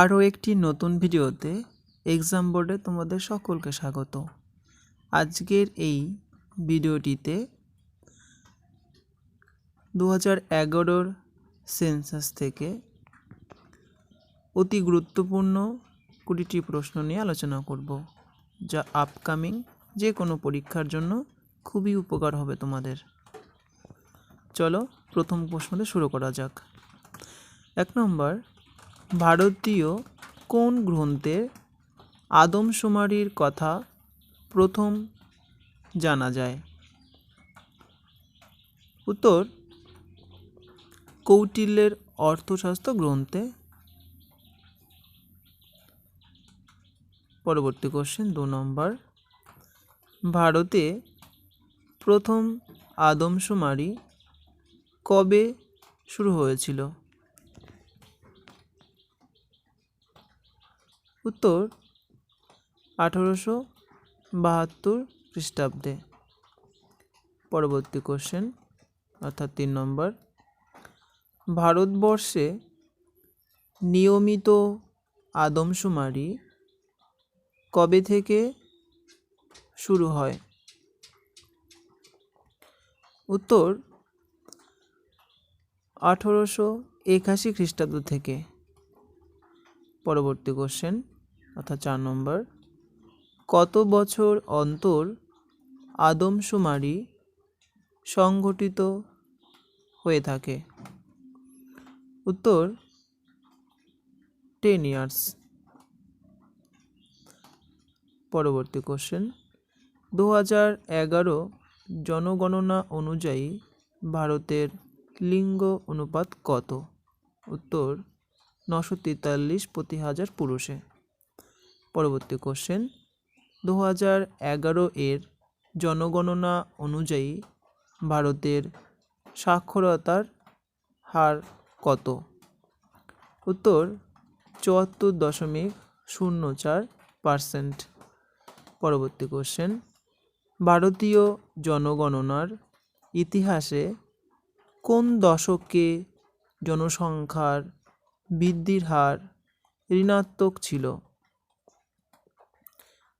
আরও একটি নতুন ভিডিওতে এক্সাম বোর্ডে তোমাদের সকলকে স্বাগত। আজকের এই ভিডিওটিতে দু হাজার এগারোর সেন্সাস থেকে অতি গুরুত্বপূর্ণ কুড়িটি প্রশ্ন নিয়ে আলোচনা করব, যা আপকামিং যে কোনো পরীক্ষার জন্য খুবই উপকার হবে তোমাদের। চলো প্রথম প্রশ্নতে শুরু করা যাক। এক নম্বর ভারতীয় কোন গ্রন্থের আদমশুমারির কথা প্রথম জানা যায়? উত্তর, কৌটিল্যের অর্থশাস্ত্র গ্রন্থে। পরবর্তী কোশ্চেন দু নম্বর। ভারতে প্রথম আদমশুমারি কবে শুরু হয়েছিল? উত্তর, আঠারোশো বাহাত্তর খ্রিস্টাব্দে। পরবর্তী কোশ্চেন অর্থাৎ তিন নম্বর। ভারতবর্ষে নিয়মিত আদমশুমারি কবে থেকে শুরু হয়? উত্তর, আঠেরোশো একাশি খ্রিস্টাব্দ থেকে। পরবর্তী কোশ্চেন অর্থাৎ চার নম্বর। কত বছর অন্তর আদমশুমারি সংঘটিত হয়ে থাকে? উত্তর টেন ইয়ার্স পরবর্তী কোশ্চেন দু হাজার এগারো জনগণনা অনুযায়ী ভারতের লিঙ্গ অনুপাত কত? উত্তর, নশো তেতাল্লিশ প্রতি হাজার পুরুষে। পরবর্তী কোশ্চেন দু হাজার এগারো এর জনগণনা অনুযায়ী ভারতের সাক্ষরতার হার কত? উত্তর, চুয়াত্তর দশমিক শূন্য চার পার্সেন্ট পরবর্তী কোশ্চেন ভারতীয় জনগণনার ইতিহাসে কোন দশকে জনসংখ্যার বৃদ্ধির হার ঋণাত্মক ছিল?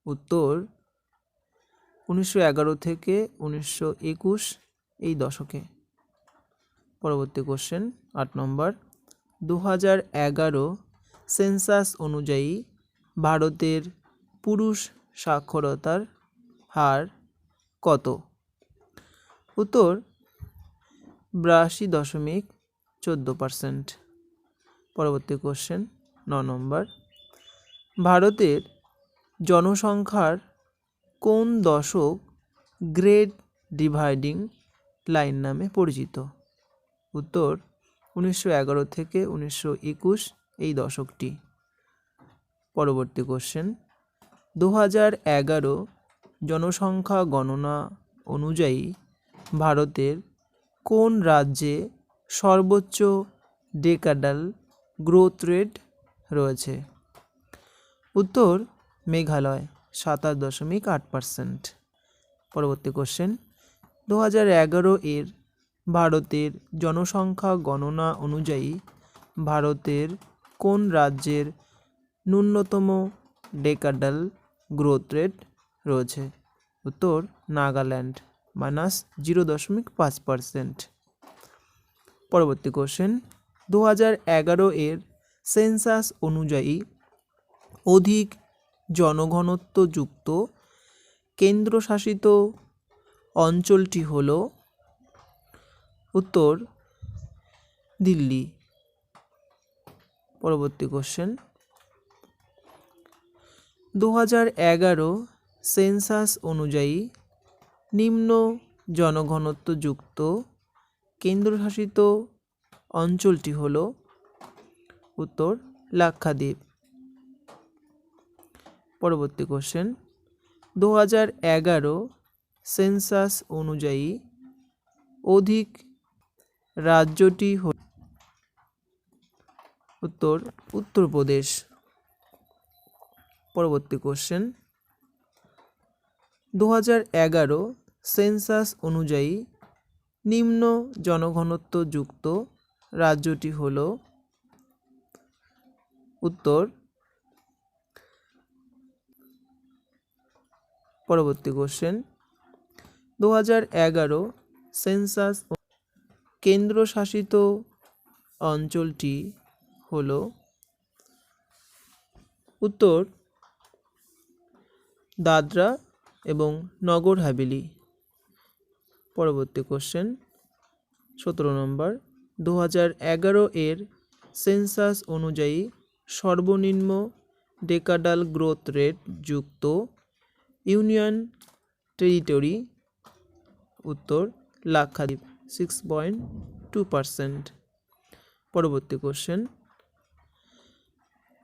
উত্তর উনিশশো এগারো থেকে উনিশশো একুশ এই দশকে। পরবর্তী কোশ্চেন আট নম্বর। দু হাজার এগারো সেন্সাস অনুযায়ী ভারতের পুরুষ সাক্ষরতার হার কত? উত্তর, বিরাশি দশমিক চোদ্দ পার্সেন্ট পরবর্তী কোশ্চেন ন নম্বর। ভারতের জনসংখ্যার কোন দশক গ্রেট ডিভাইডিং লাইন নামে পরিচিত? উত্তর, উনিশশো এগারো থেকে উনিশশো একুশ এই দশকটি। পরবর্তী কোশ্চেন দু হাজার এগারো জনসংখ্যা গণনা অনুযায়ী ভারতের কোন রাজ্যে সর্বোচ্চ ডেকাডাল গ্রোথ রেট রয়েছে? উত্তর মেঘালয় সাতাশ দশমিক আট পার্সেন্ট পরবর্তী কোশ্চেন দু হাজার এগারো এর ভারতের জনসংখ্যা গণনা অনুযায়ী ভারতের কোন রাজ্যের ন্যূনতম ডেকাডাল গ্রোথ রেট রয়েছে? উত্তর, নাগাল্যান্ড মাইনাস জিরো দশমিক পাঁচ পার্সেন্ট পরবর্তী কোশ্চেন দু হাজার এগারো এর সেন্সাস অনুযায়ী অধিক জনঘনত্বযুক্ত কেন্দ্রশাসিত অঞ্চলটি হল উত্তর দিল্লি। পরবর্তী কোশ্চেন দু হাজার এগারো সেন্সাস অনুযায়ী নিম্ন জনঘনত্বযুক্ত কেন্দ্রশাসিত অঞ্চলটি হল উত্তর লাক্ষাদ্বীপ। পরবর্তী কোশ্চেন দু হাজার এগারো সেন্সাস অনুযায়ী অধিক রাজ্যটি হল উত্তর, উত্তরপ্রদেশ। পরবর্তী কোশ্চেন দু হাজার এগারো সেন্সাস অনুযায়ী নিম্ন জনঘনত্বযুক্ত রাজ্যটি হল উত্তর পরবর্তী কোশ্চেন দু হাজার এগারো সেন্সাস কেন্দ্রশাসিত অঞ্চলটি হল উত্তর দাদরা এবং নগর হাভেলি। পরবর্তী কোশ্চেন সতেরো নম্বর। দু হাজার এগারো এর সেন্সাস অনুযায়ী সর্বনিম্ন ডেকাডাল গ্রোথ রেট যুক্ত ইউনিয়ন টেরিটরি উত্তর Lakshadweep six point two percent পরবর্তী কোশ্চেন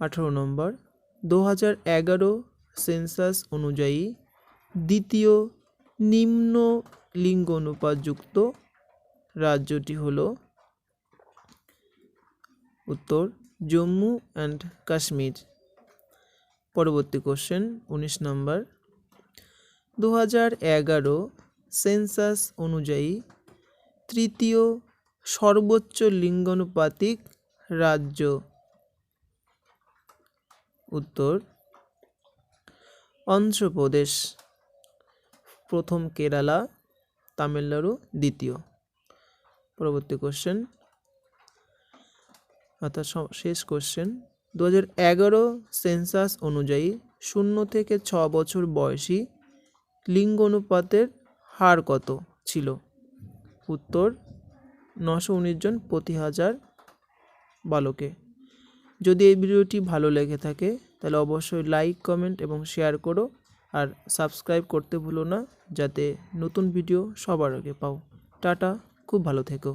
আঠারো নম্বর, দু হাজার এগারো সেন্সাস অনুযায়ী দ্বিতীয় নিম্ন লিঙ্গ অনুপাতযুক্ত রাজ্যটি হল উত্তর জম্মু অ্যান্ড কাশ্মীর। পরবর্তী কোশ্চেন উনিশ নম্বর দু এগারো সেন্সাস অনুযায়ী তৃতীয় সর্বোচ্চ লিঙ্গানুপাতিক রাজ্য। উত্তর, অন্ধ্রপ্রদেশ। প্রথম কেরালা, তামিলনাড়ু দ্বিতীয়। পরবর্তী কোশ্চেন অর্থাৎ শেষ কোশ্চেন দু হাজার এগারো সেন্সাস অনুযায়ী শূন্য থেকে ছ বছর বয়সী লিঙ্গ অনুপাতের হার কত ছিল? উত্তর, নশো উনিশ জন প্রতি হাজার বালকে। যদি এই ভিডিওটি ভালো লেগে থাকে, তাহলে অবশ্যই লাইক কমেন্ট এবং শেয়ার করো আর সাবস্ক্রাইব করতে ভুলো না, যাতে নতুন ভিডিও সবার আগে পাও। টাটা, খুব ভালো থেকো।